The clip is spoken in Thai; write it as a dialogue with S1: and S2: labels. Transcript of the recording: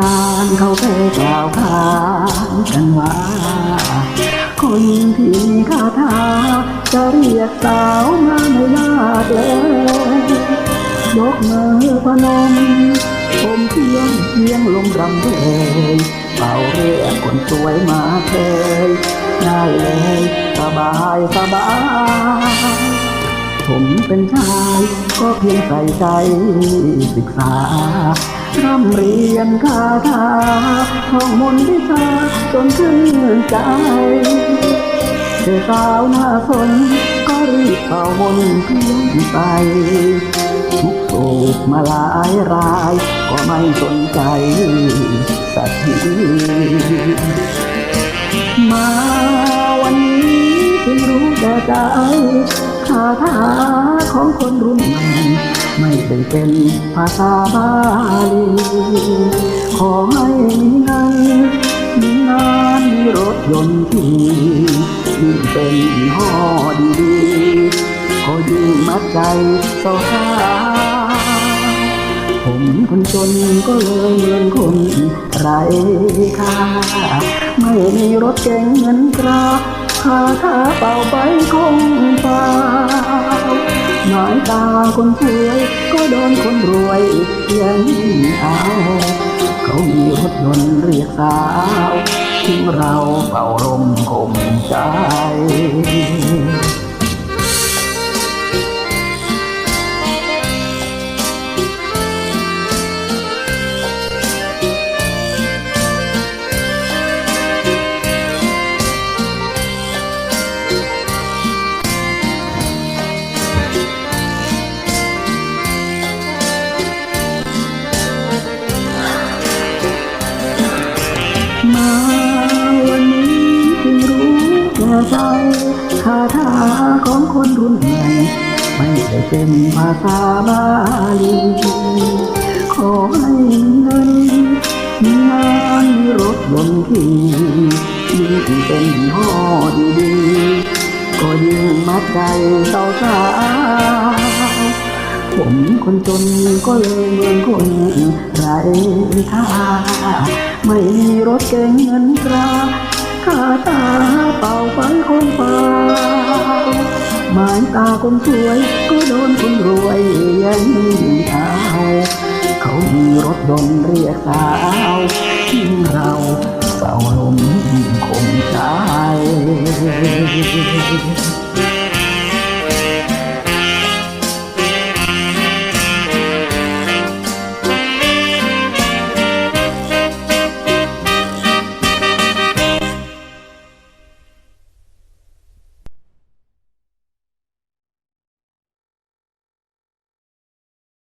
S1: ราณเขาเคยกล่าวขานกันว่าคนที่มีคาถาจะเรียกสาวมาไม่ยากเลยยกมือพนมผมเพียงเพียงลมรำเพยเป่าเรียกคนสวยมาเคยได้เลยสบายสบายผมเป็นชายก็เพียงใส่ใจศึกษาำเรียนคาถาท่องมนต์วิชาจนขึ้นใจเธอสาวหน้าสนก็รีบเป่ามนต์เพียงไปทุกโศกมาหลายราย ก็ไม่สนใจสักทีมาวันนี้จึงรู้แต่ใจคาถาของคนรุ่นใหม่ ไม่ได้เป็นภาษาบาลีขอให้มีเงินมีงานมีรถยนต์ที่ยิ่งเป็นยี่ห้อดีๆก็ยิ่งมัดใจสาวผมคนจนก็เลยเหมือนคนไร้ค่าไม่มีรถเก๋งเงินตราคาถาเป่าไปคงายตาคนสวยก็โดนคนรวยยังเอา เขามีรถยนต์เรียกสาวทิ้งเราเป่าลมคมใจ ใจคาถาของคนรุ่นใหม่ไม่ได้เป็นภาษาบาลีขอให้เงินงานมีรถยนที่ยิ่งเป็นยี่ห้อดีก็ยิ่งมัดใจสาวสาวผมคนจนก็เลยเหมือนคนไร้ค่าไม่มีรถเก๋งเงินตรา คาตาเป่าไปคงเปล่าหมานตาคนสวย ก็โดนคนรวยยันเอาเขามีรถยนต์เรียกสาวทิ้งเราเฝ้าลมคงใจ